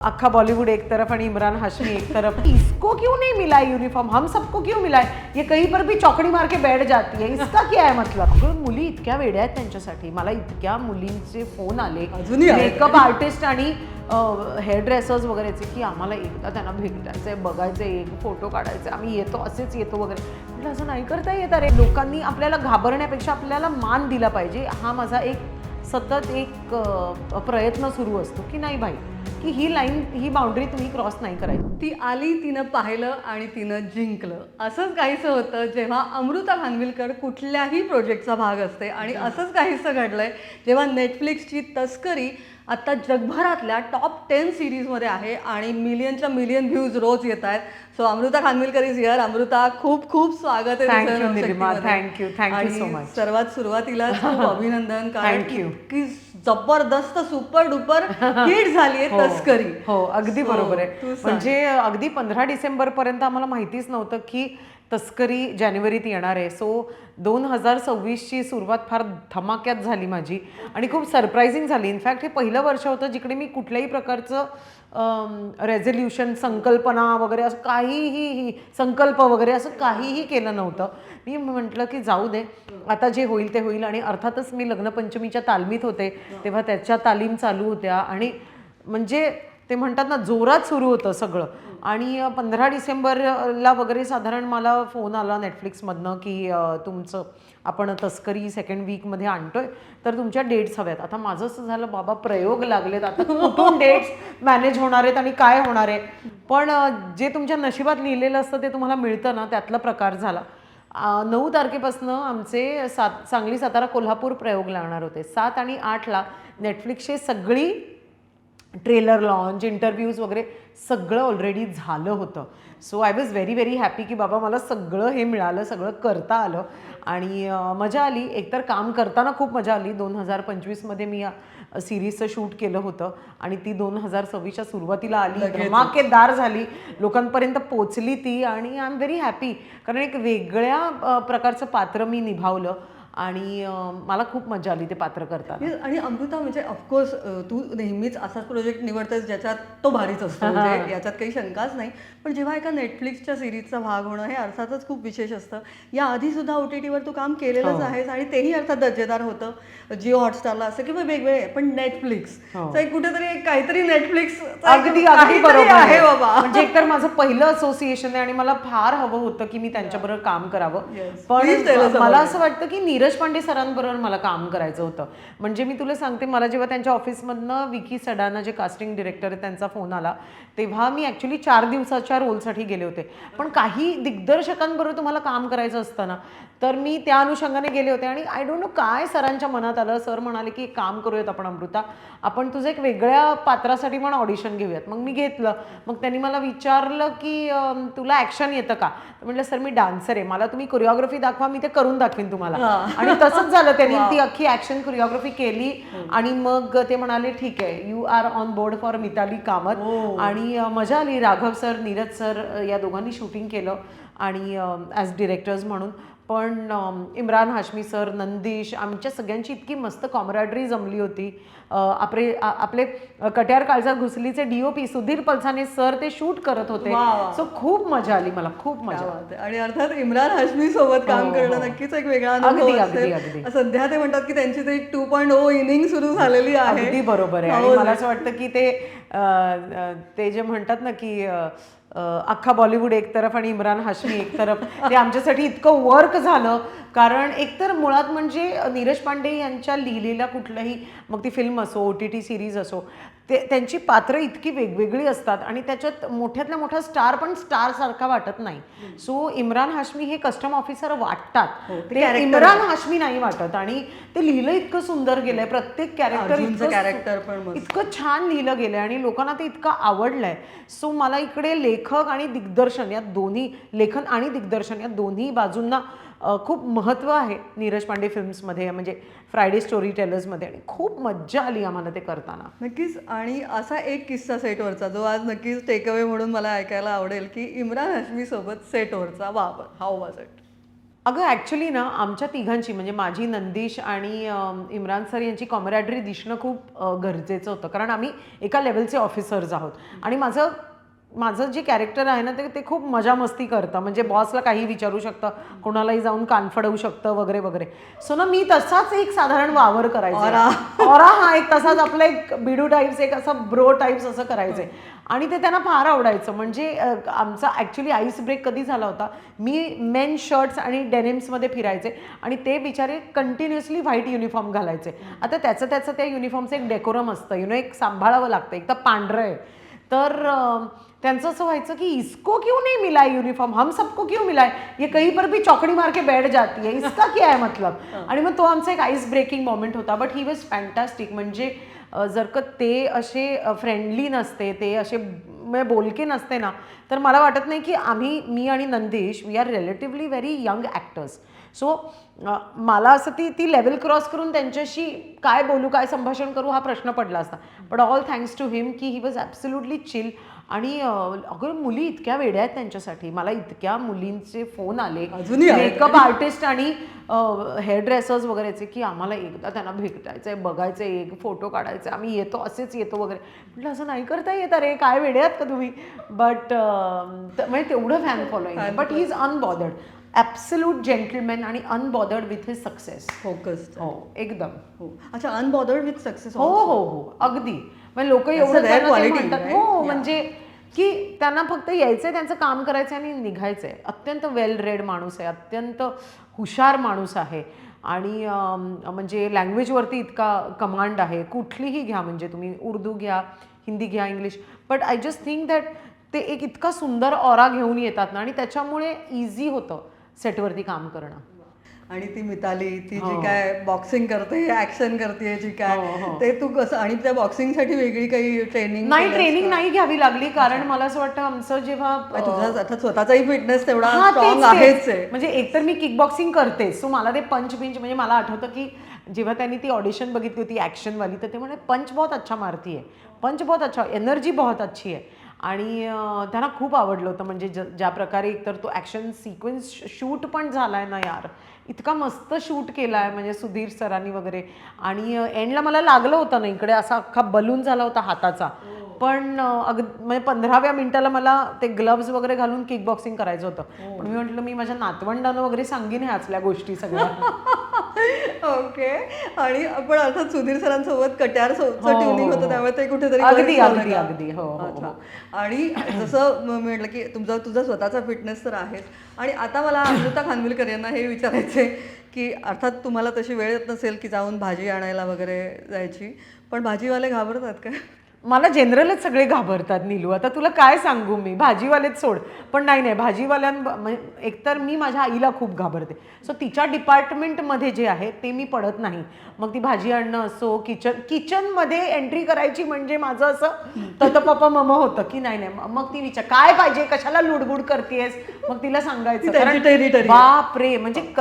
अक्खा Bollywood एक तरफ आणि इमरान हाशमी एक तरफ. इसको क्यों नहीं मिला यूनिफॉर्म हम सबको क्यों मिला है? ये कहीं पर भी चौकड़ी मार के बैठ जाती है. इसका क्या है मतलब? अगं, मुली इतक्या वेड्या आहेत त्यांच्यासाठी. मला इतक्या मुलींचे फोन आले. अजूनही. मेकअप आर्टिस्ट आणि हेअर ड्रेसर्स वगैरेचे की आम्हाला एकदा त्यांना भेटायचंय बघायचंय एक फोटो काढायचे आम्ही येतो असेच येतो वगैरे. म्हटलं असं नाही करता येत. अरे लोकांनी आपल्याला घाबरण्यापेक्षा आपल्याला मान दिला पाहिजे. हा माझा एक सतत एक अ, प्रयत्न सुरू असतो की नाही भाई? की ही लाईन ही बाउंड्री तुम्ही क्रॉस नाही करायची. ती आली तिनं पाहिलं आणि तिनं जिंकलं. असंच काहीसं होतं जेव्हा अमृता खानविलकर कुठल्याही प्रोजेक्टचा भाग असते आणि असंच काहीसं घडलंय जेव्हा नेटफ्लिक्सची तस्करी आता जगभरातल्या टॉप टेन सिरीजमध्ये आहे आणि मिलियनच्या मिलियन व्ह्यूज रोज येत आहेत. So Amruta Khanvilkar is here Amruta खूप खूप स्वागत आहे you so आणि much. सर्वात सुरुवातीला खूप अभिनंदन कारण you. की जबरदस्त सुपर डुपर हिट झाली आहे तस्करी. हो अगदी बरोबर आहे. म्हणजे अगदी पंधरा डिसेंबर पर्यंत आम्हाला माहितीच नव्हतं की तस्करी जानेवारीत येणार आहे. सो दोन हजार सव्वीसची सुरुवात फार धमाक्यात झाली माझी आणि खूप सरप्रायझिंग झाली. इनफॅक्ट हे पहिलं वर्ष होतं जिकडे मी कुठल्याही प्रकारचं रेझोल्युशन संकल्पना वगैरे असं काहीही संकल्प वगैरे असं काहीही केलं नव्हतं. मी म्हटलं की जाऊ दे आता जे होईल ते होईल. आणि अर्थातच मी लग्नपंचमीच्या तालमीत होते तेव्हा त्याच्या तालीम चालू होत्या. आणि म्हणजे ते म्हणतात ना जोरात सुरू होतं सगळं. आणि पंधरा डिसेंबरला वगैरे साधारण मला फोन आला नेटफ्लिक्समधनं की तुमचं आपण तस्करी सेकंड वीकमध्ये आणतोय तर तुमच्या डेट्स हव्यात. आता माझं असं झालं बाबा प्रयोग लागलेत. आता कुठून डेट्स मॅनेज होणार आहेत आणि काय होणार आहे? पण जे तुमच्या नशिबात लिहिलेलं असतं ते तुम्हाला मिळतं ना त्यातला प्रकार झाला. नऊ तारखेपासून आमचे सात सांगली सातारा कोल्हापूर प्रयोग लागणार होते. सात आणि आठला नेटफ्लिक्सची सगळी ट्रेलर लॉन्च इंटरव्ह्यूज वगैरे सगळं ऑलरेडी झालं होतं. So I was very very happy की बाबा मला सगळं हे मिळालं सगळं करता आलं. आणि मजा आली. एकतर काम करताना खूप मजा आली. दोन हजार पंचवीसमध्ये मी या सिरीजचं शूट केलं होतं आणि ती दोन हजार सव्वीसच्या सुरुवातीला आली धमाकेदार झाली. लोकांपर्यंत पोचली ती आणि आय एम व्हेरी हॅपी. कारण एक वेगळ्या प्रकारचं पात्र मी निभावलं. आणि मला खूप मजा आली ते पात्र करताना. Yes, आणि अमृता म्हणजे ऑफकोर्स तू नेहमीच असाच प्रोजेक्ट निवडतेस ज्याच्यात तो भारीच असतो म्हणजे याच्यात काही शंकाच नाही. पण जेव्हा एका नेटफ्लिक्सच्या सिरीजचा भाग होणं हे अर्थातच खूप विशेष असतं. या आधी सुद्धा ओ टी टीवर तू काम केलेलंच आहेस आणि तेही अर्थात दर्जेदार होतं. जिओ हॉटस्टारला असं किंवा वेगवेगळे पण नेटफ्लिक्स एक कुठेतरी काहीतरी नेटफ्लिक्स अगदी अगदी बरोबर आहे बाबा. म्हणजे एकतर माझं पहिलं असोसिएशन आहे आणि मला फार हवं होतं की मी त्यांच्याबरोबर काम करावं. पण मला असं वाटतं की नीरज पांडे सरांबरोबर मला काम करायचं होतं. म्हणजे मी तुला सांगते मला जेव्हा त्यांच्या ऑफिसमधनं विकी सडाना जे कास्टिंग डिरेक्टर आहे त्यांचा फोन आला तेव्हा मी ॲक्च्युली चार दिवसाच्या रोलसाठी गेले होते. पण काही दिग्दर्शकांबरोबर तुम्हाला काम करायचं असतं ना तर मी त्या अनुषंगाने गेले होते आणि आय डोंट नो काय सरांच्या मनात आलं. सर म्हणाले की काम करूयात आपण अमृता. आपण तुझं एक वेगळ्या पात्रासाठी पण ऑडिशन घेऊयात. मग मी घेतलं. मग त्यांनी मला विचारलं की तुला ॲक्शन येतं का? तर म्हटलं सर मी डान्सर आहे. मला तुम्ही कोरिओग्राफी दाखवा. मी ते करून दाखवीन तुम्हाला. आणि तसंच झालं. त्यांनी ती अख्खी ॲक्शन कोरिओग्राफी केली आणि मग ते म्हणाले ठीक आहे. You are on board for Mitali Kamat आणि मजा आली. राघव सर नीरज सर या दोघांनी शूटिंग केलं आणि ॲज डिरेक्टर्स म्हणून. पण इम्रान हाशमी सर नंदीश आमच्या सगळ्यांची इतकी मस्त कॉमराडरी जमली होती आपले आपले कट्यार काळजात घुसलीचे डीओपी सुधीर पलसाने सर ते शूट करत होते. सो खूप मजा आली मला खूप मजा. आणि अर्थात इम्रान हाशमी सोबत काम हो, करणं हो. नक्कीच एक वेगळा. सध्या ते म्हणतात की त्यांची ते टू पॉईंट ओ इनिंग सुरू झालेली आहे बरोबर आहे हो, मला असं वाटतं की ते जे म्हणतात ना की अख्खा बॉलिवूड एक तरफ आणि इम्रान हाशमी एक तरफ ते आमच्यासाठी इतकं वर्क झालं. कारण एकतर मुळात म्हणजे नीरज पांडे यांच्या लिहिलेल्या कुठलंही मग ती फिल्म असो ओ टी टी सिरीज असो ते त्यांची पात्र इतकी वेगवेगळी असतात आणि त्याच्यात मोठ्यातला मोठा स्टार पण स्टार सारखा वाटत नाही. सो इम्रान हाशमी हे कस्टम ऑफिसर वाटतात. हो, ते इम्रान हाशमी नाही वाटत आणि ते लिहिलं इतकं सुंदर गेलंय. प्रत्येक कॅरेक्टर character पण. इतकं छान लिहिलं गेलंय आणि लोकांना ते इतकं आवडलंय. सो मला इकडे लेखक आणि दिग्दर्शन या दोन्ही लेखन आणि दिग्दर्शन या दोन्ही बाजूंना खूप महत्त्व आहे नीरज पांडे फिल्म्समध्ये म्हणजे फ्रायडे स्टोरी टेलर्समध्ये आणि खूप मज्जा आली आम्हाला ते करताना. नक्कीच. आणि असा एक किस्सा सेटवरचा जो आज नक्कीच टेकअवे म्हणून मला ऐकायला आवडेल की इम्रान हाशमी सोबत सेटवरचा वापर हाऊ वॉज इट अगं ॲक्च्युली ना आमच्या तिघांची म्हणजे माझी नंदीश आणि इम्रान सर यांची कॉमरॅडरी दिसणं खूप गरजेचं होतं. कारण आम्ही एका लेवलचे ऑफिसर्स आहोत. आणि माझं माझं जे कॅरेक्टर आहे ना ते ते खूप मजा मस्ती करतं. म्हणजे बॉसला काही विचारू शकतं कोणालाही जाऊन कान फडवू शकतं वगैरे वगैरे. सो ना मी तसाच एक साधारण वावर करायचा. ऑरा. हा एक तसाच आपला एक बिडू टाईप्स एक असा ब्रो टाईप्स असं करायचे. आणि ते त्यांना फार आवडायचं. म्हणजे आमचा ॲक्च्युली आईस ब्रेक कधी झाला होता मी मेन शर्ट्स आणि डेनिम्समध्ये फिरायचे आणि ते बिचारे कंटिन्युअसली व्हाईट युनिफॉर्म घालायचे. आता त्याचं त्याचं त्या युनिफॉर्मचं एक डेकोरम असतं. यु नो एक सांभाळावं लागतं. एक तर पांढरं आहे. तर त्यांचं असं व्हायचं की इसको क्यों नहीं मिला यूनिफॉर्म हम सबको क्यों मिला है? ये कहीं पर भी चौकड़ी मार के बैठ जाती है. इसका क्या है मतलब? आणि मग तो आमचा एक आईस ब्रेकिंग मोमेंट होता. बट ही वॉज फॅन्टॅस्टिक म्हणजे जर का ते असे फ्रेंडली नसते ते असे बोलके नसते ना तर मला वाटत नाही की आम्ही मी आणि Nandesh we are relatively very young actors so मला असं ती ती लेवल क्रॉस करून त्यांच्याशी काय बोलू काय संभाषण करू हा प्रश्न पडला असता. But all thanks to him की ही वॉज ॲब्सोल्युटली चिल आणि अगं मुली इतक्या वेड्या आहेत त्यांच्यासाठी. मला इतक्या मुलींचे फोन आले. मेकअप आर्टिस्ट आणि हेअर ड्रेसर्स वगैरेचे की आम्हाला एकदा त्यांना भेटायचंय बघायचंय एक फोटो काढायचे आम्ही येतो असेच येतो वगैरे. म्हटलं असं नाही करता येत. अरे काय वेडे आहात का तुम्ही? बट म्हणजे तेवढं फॅन फॉलोईंग आहे. But he is unbothered absolute gentleman आणि unbothered with his success focused हो एकदम. हो. अच्छा अनबॉदर्ड विथ सक्सेस हो हो हो. अगदी. म्हणजे लोक एवढं म्हणतात? हो. म्हणजे की त्यांना फक्त यायचंय त्यांचं काम करायचं आणि निघायचंय. अत्यंत वेल रेड माणूस आहे अत्यंत हुशार माणूस आहे. आणि म्हणजे लँग्वेजवरती इतका कमांड आहे. कुठलीही घ्या म्हणजे तुम्ही उर्दू घ्या हिंदी घ्या English but I just think that ते एक इतका सुंदर ऑरा घेऊन येतात ना आणि त्याच्यामुळे इझी होतं. सेटवरती काम करणं. आणि ती मिताली ती हो. जी काय बॉक्सिंग करते ऍक्शन करते जी काय हो, हो. ते तू कसं आणि त्या बॉक्सिंगसाठी वेगळी काही ट्रेनिंग नाही ट्रेनिंग नाही घ्यावी लागली कारण मला असं वाटतं आमचं जेव्हा तुझा आता स्वतःचाही फिटनेस तेवढा हा, स्ट्रॉंग आहेच म्हणजे एकतर मी किक बॉक्सिंग करते सो मला ते पंच पिंच म्हणजे मला आठवतं की जेव्हा त्यांनी ती ऑडिशन बघितली होती ॲक्शनवाली तर ते म्हणे पंच बहुत अच्छा मारती आहे पंच बहुत अच्छा एनर्जी बहुत अच्छी आहे आणि त्यांना खूप आवडलं होतं. म्हणजे ज ज्या प्रकारे एकतर तो ॲक्शन सिक्वेन्स शूट पण झाला आहे ना यार. इतका मस्त शूट केला आहे म्हणजे सुधीर सरांनी वगैरे. आणि एंडला मला लागलं होतं ना इकडे असा अख्खा बलून झाला होता हाताचा. पण अं, अग म्हणजे पंधराव्या मिनिटाला मला ते ग्लव्स वगैरे घालून किक बॉक्सिंग करायचं होतं. पण मी म्हटलं मी माझ्या नातवंडानं वगैरे सांगेन ह्या असल्या गोष्टी सगळ्या. ओके आणि आपण अर्थात सुधीर सरांसोबत कट्यार हो, ट्युनिंग हो, होतं हो. त्यामुळे ते कुठेतरी अगदी, अगदी, का? अगदी. हो, हो, अच्छा. हो. आणि जसं म्हटलं की तुमचा तुझा स्वतःचा फिटनेस तर आहेच आणि आता मला अमृता खानविलकर यांना हे विचारायचे की अर्थात तुम्हाला तशी वेळ येत नसेल की जाऊन भाजी आणायला वगैरे जायची पण भाजीवाले घाबरतात काय मला जनरलच सगळे घाबरतात नीलू. आता तुला काय सांगू मी? भाजीवालेच सोड. पण नाही नाही. भाजीवाल्यां म्हणजे एकतर मी माझ्या आईला खूप घाबरते. सो तिच्या डिपार्टमेंटमध्ये जे आहे ते मी पडत नाही. मग ती भाजी आणणं असो किचन किचनमध्ये एंट्री करायची म्हणजे माझं असं तत पप्पा मम होतं की नाही नाही. मग ती विचार काय पाहिजे? कशाला लुडबुड करतेस मग तिला सांगायचं. आहे. बापरे! म्हणजे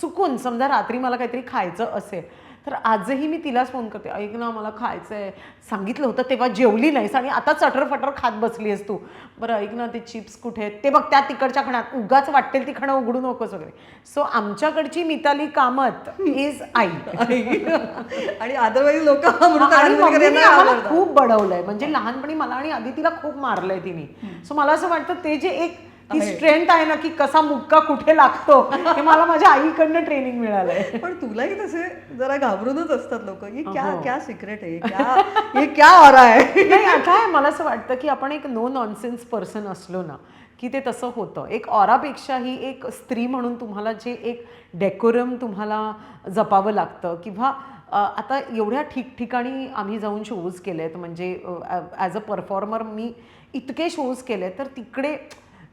चुकून समजा रात्री मला काहीतरी खायचं असेल तर आजही मी तिलाच फोन करते ऐक ना मला खायचं आहे सांगितलं होतं तेव्हा जेवली नाहीस आणि आता चटर फटर खात बसली आहेस तू. बरं ऐक ना ते चिप्स कुठे आहेत? ते बघ त्या तिकडच्या खणात उगाच वाटेल ती खणं उघडू नकोस वगैरे. सो आमच्याकडची मिताली कामत इज आई. आणि अदरवाईज लोक. खूप बडवलंय. म्हणजे लहानपणी मला आणि आधी तिला खूप मारलंय तिने. सो मला असं वाटतं ते जे एक ती. स्ट्रेंथ आहे ना की कसा मुक्का कुठे लागतो हे मला माझ्या आईकडनं ट्रेनिंग मिळालंय. पण तुलाही तसे जरा घाबरूनच असतात लोक. ये क्या हो. क्या सिक्रेट आहे? क्या ये क्या ऑरा आहे? नाही आहे मला असं वाटतं की आपण एक नो नॉनसेन्स पर्सन असलो ना की ते तसं होतं. एक ऑरापेक्षाही एक स्त्री म्हणून तुम्हाला जे एक डेकोरम तुम्हाला जपावं लागतं किंवा आता एवढ्या ठिकठिकाणी आम्ही जाऊन शोज केले आहेत म्हणजे ॲज अ परफॉर्मर मी इतके शोज केले तर तिकडे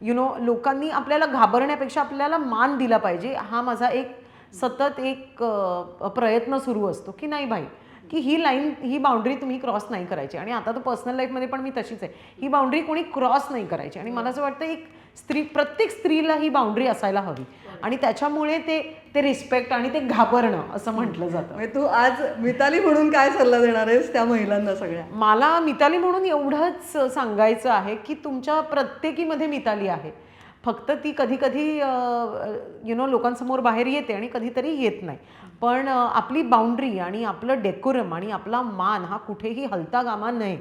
यु नो लोकांनी आपल्याला घाबरण्यापेक्षा आपल्याला मान दिला पाहिजे. हा माझा एक सतत एक प्रयत्न सुरू असतो की नाही भाई की ही लाईन ही बाउंड्री तुम्ही क्रॉस नाही करायची. आणि आता तर पर्सनल लाईफमध्ये पण मी तशीच आहे. ही बाउंड्री कोणी क्रॉस नाही करायची. आणि मला असं वाटतं एक स्त्री प्रत्येक स्त्रीला ही बाउंड्री असायला हवी. आणि त्याच्यामुळे ते ते रिस्पेक्ट आणि ते घाबरणं असं म्हटलं जातं. म्हणजे तू आज मिताली म्हणून काय सल्ला देणार आहेस त्या महिलांना सगळ्या? मला मिताली म्हणून एवढंच सांगायचं आहे की तुमच्या प्रत्येकीमध्ये मिताली आहे. फक्त ती कधी कधी यु नो लोकांसमोर बाहेर येते आणि कधीतरी येत नाही. पण आपली बाउंड्री आणि आपलं डेकोरम आणि आपला मान हा कुठेही हलता कामा नये.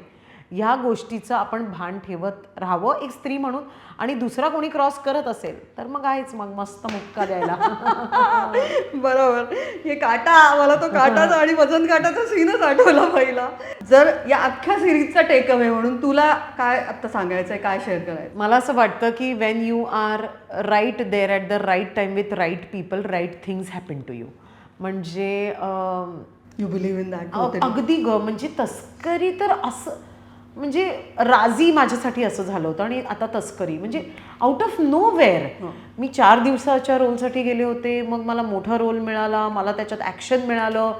ह्या गोष्टीचं आपण भान ठेवत राहावं. एक स्त्री म्हणून आणि दुसरा कोणी क्रॉस करत असेल तर मग आहेच मग मस्त मुक्का द्यायला. बरोबर. हे काटा मला तो काटाचा आणि वजन काटाचा सीनच आठवला पहिला. जर या अख्ख्या सिरीजचा टेक अवे म्हणून तुला काय आता सांगायचं आहे काय शेअर करायचं मला असं वाटतं की when you are right there at the right time with right people right things happen to you म्हणजे यू बिलीव्ह इन दॅट अगदी ग. म्हणजे तस्करी तर असं म्हणजे राजी माझ्यासाठी असं झालं होतं आणि आता तस्करी. म्हणजे आउट ऑफ नो वेअर मी चार दिवसाच्या रोलसाठी गेले होते. मग मला मोठा रोल मिळाला. मला त्याच्यात ॲक्शन मिळालं.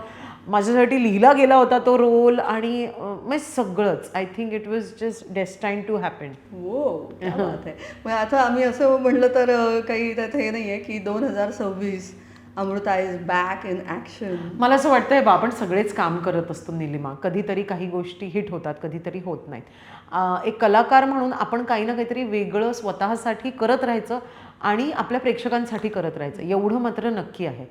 माझ्यासाठी लिहिला गेला होता तो रोल आणि अ, म्हणजे सगळंच. I think it was just destined to happen हो मग आता आम्ही असं म्हणलं तर काही त्यात हे नाही आहे की दोन हजार सव्वीस Amrita is back in action मला असं वाटतंय बा आपण सगळेच काम करत असतो निलिमा. कधीतरी काही गोष्टी हिट होतात कधीतरी होत नाहीत. एक कलाकार म्हणून आपण काही ना काहीतरी वेगळं स्वतःसाठी करत राहायचं आणि आपल्या प्रेक्षकांसाठी करत राहायचं. एवढं मात्र नक्की आहे.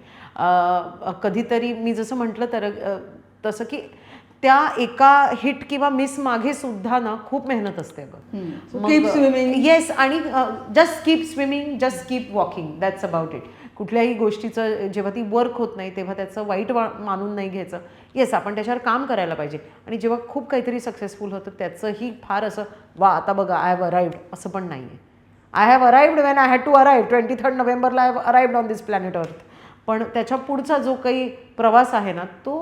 कधीतरी मी जसं म्हटलं तर तसं की त्या एका हिट किंवा मिस मागे सुद्धा ना खूप मेहनत असते अगं. कीप स्विमिंग येस आणि just keep swimming just keep walking that's about it कुठल्याही गोष्टीचं जेव्हा ती वर्क होत नाही तेव्हा त्याचं वाईट वा मानून नाही घ्यायचं. येस आपण त्याच्यावर काम करायला पाहिजे. आणि जेव्हा खूप काहीतरी सक्सेसफुल होतं त्याचंही फार असं वा आता बघा आय हॅव अराईव्ड असं पण नाही आहे I have arrived when I had to arrive twenty third नोव्हेंबरला I have arrived on this planet Earth पण त्याच्या पुढचा जो काही प्रवास आहे ना तो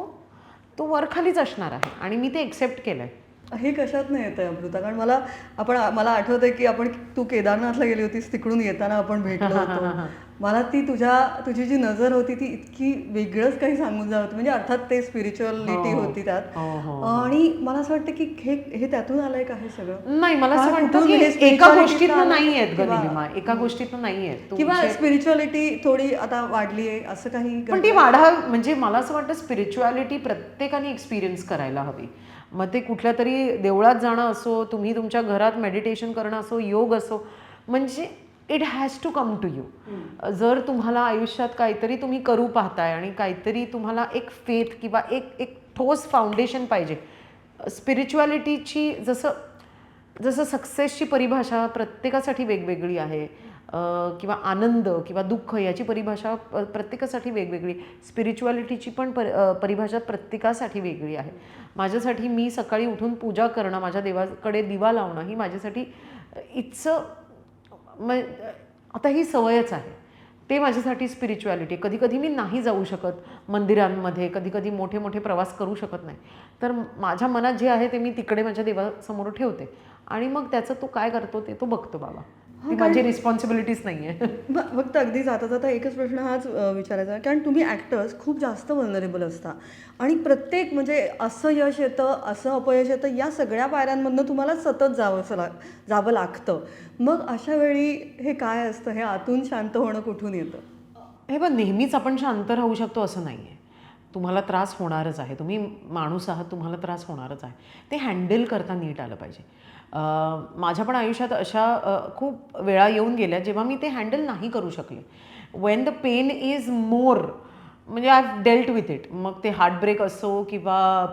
तो वरखालीच असणार आहे. आणि मी ते एक्सेप्ट केलं आहे हे कशात नाही येत आहे अमृता? कारण मला आपण मला आठवतंय की आपण तू केदारनाथला गेली होतीस तिकडून येताना आपण भेटलो होतो. मला ती तुझ्या तुझी जी नजर होती ती इतकी वेगळंच काही सांगून जात होती. म्हणजे अर्थात ते स्पिरिच्युअलिटी होती त्यात. आणि मला असं वाटतं की हे हे त्यातून आलंय का हे सगळं? नाही मला असं हा, वाटतं की हे एका गोष्टीतनं चं नाही आहेत एका गोष्टीतनं नाही आहेत. किंवा स्पिरिच्युअलिटी थोडी आता वाढली आहे असं काही पण ती वाढा म्हणजे मला असं वाटतं स्पिरिच्युअलिटी प्रत्येकाने एक्सपिरियन्स करायला हवी. मग ते कुठल्या तरी देवळात जाणं असो तुम्ही तुमच्या घरात मेडिटेशन करणं असो योग असो म्हणजे it has to come to you. जर तुम्हाला आयुष्यात काहीतरी तुम्ही करू पाहताय आणि काहीतरी तुम्हाला एक फेथ किंवा एक एक ठोस फाउंडेशन पाहिजे. स्पिरिच्युअलिटीची जसं जसं सक्सेसची परिभाषा प्रत्येकासाठी वेगवेगळी आहे. अं, किंवा आनंद किंवा दुःख याची परिभाषा प्रत्येकासाठी वेगवेगळी. स्पिरिच्युअलिटीची पण पर अं, परिभाषा प्रत्येकासाठी वेगळी आहे. माझ्यासाठी मी सकाळी उठून पूजा करणं माझ्या देवाकडे दिवा लावणं ही माझ्यासाठी इट्स मग आता ही सवयच आहे. ते माझ्यासाठी स्पिरिच्युअलिटी कधी कधी मी नाही जाऊ शकत मंदिरांमध्ये कधी कधी मोठे मोठे प्रवास करू शकत नाही. तर माझ्या मनात जे आहे ते मी तिकडे माझ्या देवासमोर ठेवते. आणि मग त्याचं तो काय करतो ते तो बघतो बाबा. ती माझी रिस्पॉन्सिबिलिटीच नाही आहे फक्त अगदी जाता जाता एकच प्रश्न हाच विचारायचा. कारण तुम्ही ॲक्टर्स खूप जास्त वल्नरेबल असता. आणि प्रत्येक म्हणजे असं यश येतं असं अपयश येतं या सगळ्या पायऱ्यांमधनं तुम्हाला सतत जावं ला जावं लागतं. मग अशा वेळी हे काय असतं? हे आतून शांत होणं कुठून येतं? हे बघ नेहमीच आपण शांत राहू शकतो असं नाही आहे तुम्हाला त्रास होणारच आहे. तुम्ही माणूस आहात तुम्हाला त्रास होणारच आहे. ते हँडल करता नीट आलं पाहिजे. माझ्या पण आयुष्यात अशा खूप वेळा येऊन गेल्या जेव्हा मी ते हँडल नाही करू शकले. When the pain is more म्हणजे आय डेल्ट विथ इट मग ते हार्टब्रेक असो किंवा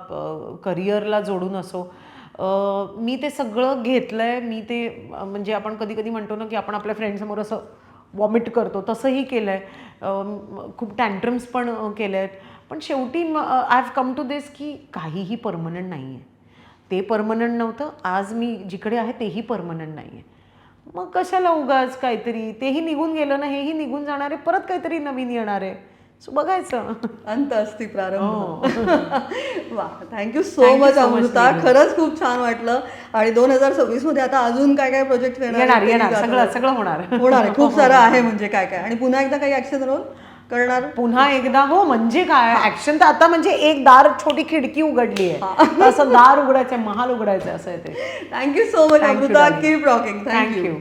करिअरला जोडून असो मी ते सगळं घेतलं आहे मी ते म्हणजे आपण कधी कधी म्हणतो ना की आपण आपल्या फ्रेंडसमोर असं वॉमिट करतो. तसंही केलं आहे खूप टँट्रम्स पण केले आहेत पण शेवटी I have come to this की काहीही परमनंट नाही आहे ते परमनंट नव्हतं. आज मी जिकडे आहे तेही परमनंट नाही आहे मग कशाला उगाच काहीतरी? तेही निघून गेलं ना हेही निघून जाणार आहे परत काहीतरी नवीन येणार आहे. सो बघायचं. अंत असती प्रारंभ. वा थँक्यू सो हो. मच अमृता. खरंच खूप छान वाटलं. आणि दोन हजार सव्वीसमध्ये आता अजून काय काय प्रोजेक्ट येणार येणार सगळं सगळं होणार. होणार आहे. खूप सारं आहे म्हणजे काय काय. आणि पुन्हा एकदा काही ऍक्शन रोल? करणार? पुन्हा एकदा हो म्हणजे काय? ऍक्शन तर आता म्हणजे एक दार छोटी खिडकी उघडली आहे. असं दार उघडायचं महाल उघडायचं असं आहे ते. Thank you so much Amrita. Keep rocking thank you